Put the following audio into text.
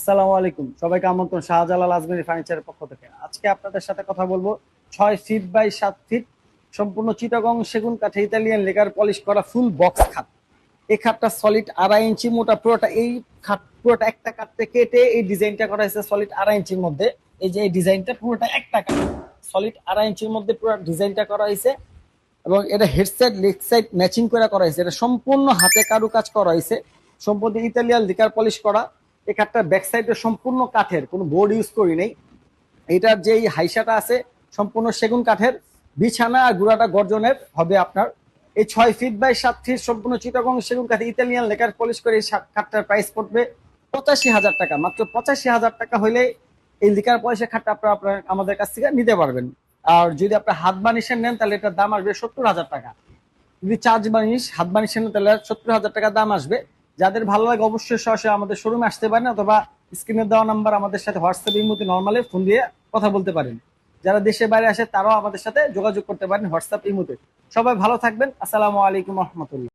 আসসালামু আলাইকুম। সবাইকে আমন্ত্রণ শাহজালাল আজমেরি ফার্নিচারের পক্ষ থেকে। আজকে আপনাদের সাথে কথা বলব ছয় ফিট বাই সাত ফিট, সম্পূর্ণ চিটাগং সেগুন কাঠে ইতালিয়ান লেকার পলিশ করা ফুল বক্স খাট। এই খাটটা সলিড আড়াই ইঞ্চি মোটা, পুরোটা এই খাট, পুরোটা একটা কাটতে কেটে এই ডিজাইনটা করা হয়েছে সলিড আড়াই ইঞ্চির মধ্যে। এই যে এই ডিজাইনটা পুরোটা একটা কাট সলিড আড়াই ইঞ্চির মধ্যে পুরো ডিজাইনটা করা হয়েছে এবং এটা head side leg side matching করে করা হয়েছে। এটা সম্পূর্ণ হাতে কারু কাজ করা হয়েছে। সম্পূর্ণ ইতালিয়ান লিকার পলিশ করা। এই কাঠটা ব্যাক সম্পূর্ণ কাঠের, কোনো বোর্ড ইউজ করি নেই। এটার যেই হাইসাটা আছে, সম্পূর্ণ সেগুন কাঠের। বিছানা আর গুড়াটা গর্জনের হবে আপনার। এই ছয় ফিট বাই সাত ফিট সম্পূর্ণ চিটাগং সেগুন কাঠে ইতালিয়ান লেকার পলিশ করে এই কাঠটার প্রাইস পড়বে পঁচাশি হাজার টাকা। মাত্র পঁচাশি হাজার টাকা হলে এই লিকার পয়সা খাটটা আপনারা আপনার আমাদের কাছ থেকে নিতে পারবেন। আর যদি আপনার হাত বানিশের নেন, তাহলে এটার দাম আসবে সত্তর হাজার টাকা। যদি চার্জ বানিশ, হাত বানিশের নেন, তাহলে সত্তর হাজার টাকা দাম আসবে। যাদের ভালো লাগে অবশ্যই সরাসরি আমাদের শোরুমে আসতে পারেন অথবা স্ক্রিনে দেওয়া নাম্বার আমাদের সাথে হোয়াটসঅ্যাপ এই মধ্যে নর্মালি ফোন দিয়ে কথা বলতে পারেন। যারা দেশে বাইরে আসে তারাও আমাদের সাথে যোগাযোগ করতে পারেন হোয়াটসঅ্যাপ এই মধ্যে সবাই ভালো থাকবেন। আসসালামু আলাইকুম রহমতুল্লাহ।